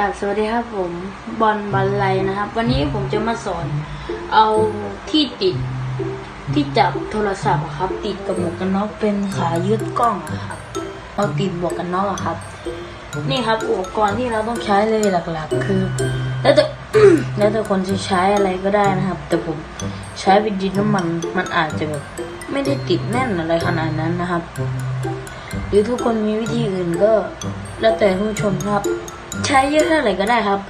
สวัสดีครับผมบอลบันไลนะครับ วันนี้ผมจะมาสอน เอาที่ติดที่จับโทรศัพท์อะครับ ติดกับหมวกกันน็อกเป็นขายึดกล้องอะครับเราติดหมวกกันน็อกอะครับ นี่ครับอุปกรณ์ที่เราต้องใช้เลยหลักๆ คือ แล้วแต่แล้วแต่คนจะใช้อะไรก็ได้นะครับ แต่ผมใช้เป็นดินน้ำมันมันอาจจะแบบไม่ได้ติดแน่นอะไรขนาดนั้นนะครับ หรือทุกคนมีวิธีอื่นก็ แล้วแต่ผู้ชมครับ ใช้เยอะเท่าไหร่ก็ได้ครับ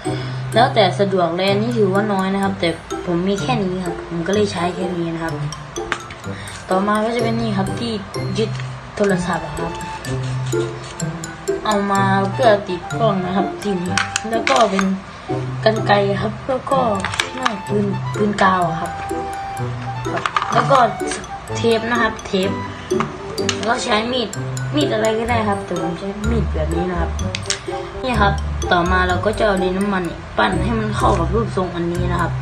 แล้วแต่สะดวกเลยอันนี้ถือว่าน้อยนะครับ แต่ผมมีแค่นี้ครับ ผมก็เลยใช้แค่นี้นะครับ ต่อมาก็จะเป็นนี่ครับที่ยึดโทรศัพท์ครับ เอามาเพื่อติดกล้องนะครับทีนี้แล้วก็เป็นกันไกครับ แล้วก็หน้าปืนปืนกาวครับ แล้วก็เทปนะครับ เทปแล้วใช้มีดมีดอะไรก็ได้ครับแต่ผมใช้มีดแบบนี้นะครับ นี่ครับ ต่อมาเราก็จะเอาดินน้ำมันปั้นให้มันเข้ากับรูปทรงอันนี้นะครับ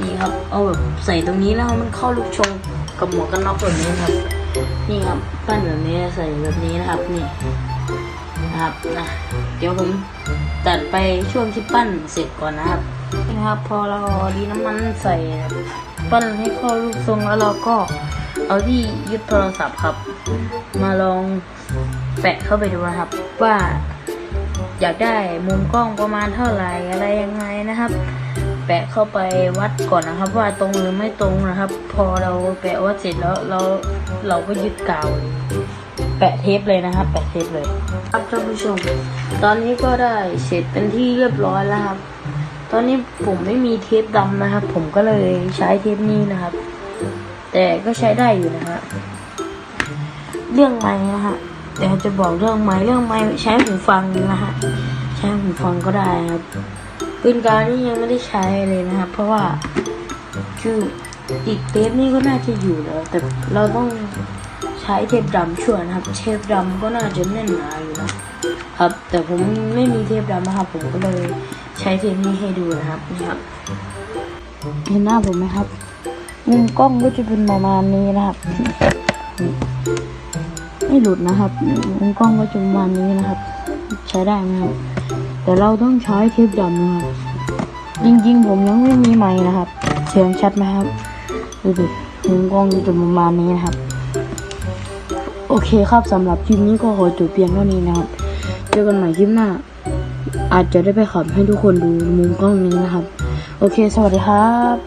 นี่ครับ เอาแบบใส่ตรงนี้แล้วมันเข้ารูปทรงกับหมวกกันน็อกแบบนี้ครับ นี่ครับปั้นแบบนี้ใส่แบบนี้นะครับนี่นะครับนะเดี๋ยวผมตัดไปช่วงที่ปั้นเสร็จก่อนนะครับนี่ครับ พอเราเอาดินน้ำมันใส่ปั้นให้เข้ารูปทรงแล้วเราก็เอาที่ยึดโทรศัพท์ครับ มาลองแปะเข้าไปดูนะครับว่า อยากได้มุมกล้องประมาณเท่าไหร่อะไรยังไงนะครับ แปะเข้าไปวัดก่อนนะครับ ว่าตรงหรือไม่ตรงนะครับ พอเราแปะวัดเสร็จแล้วเราเราก็ยึดกาวแปะเทปเลยนะครับ แปะเทปเลย ครับท่านผู้ชม ตอนนี้ก็ได้เสร็จเป็นที่เรียบร้อยแล้วครับ ตอนนี้ผมไม่มีเทปดำนะครับ ผมก็เลยใช้เทปนี้นะครับ แต่ก็ใช้ได้อยู่นะฮะเรื่องไม้นะฮะ เดี๋ยวจะบอกเรื่องไม้เรื่องไม้ใช้หูฟังนะฮะใช้หูฟังก็ได้ครับปืนกานี่ยังไม่ได้ใช้เลยนะครับเพราะว่าคืออีกเทปนี่ก็น่าจะอยู่แล้วแต่เราต้องใช้เทปดำช่วยนะครับ เทปดำก็น่าจะแน่นหนาอยู่นะครับ แต่ผมไม่มีเทปดำนะครับผมก็เลยใช้เทปนี้ให้ดูนะครับนี่ครับเห็นหน้าผมไหมครับมุมกล้องก็จะเป็นประมาณนี้นะครับ ไม่หลุดนะครับมุมกล้องก็จะประมาณนี้นะครับ ใช้ได้นะครับ แต่เราต้องใช้เทปดำนะครับ จริงๆ ผมยังไม่มีไม้นะครับ เสียงชัดไหมครับดูดิมุมกล้องจะประมาณนี้นะครับ โอเคครับสำหรับคลิปนี้ก็ขอจบเพียงเท่านี้นะครับ เจอกันใหม่คลิปหน้า อาจจะได้ไปขับให้ทุกคนดูมุมกล้องนี้นะครับ โอเค สวัสดีครับ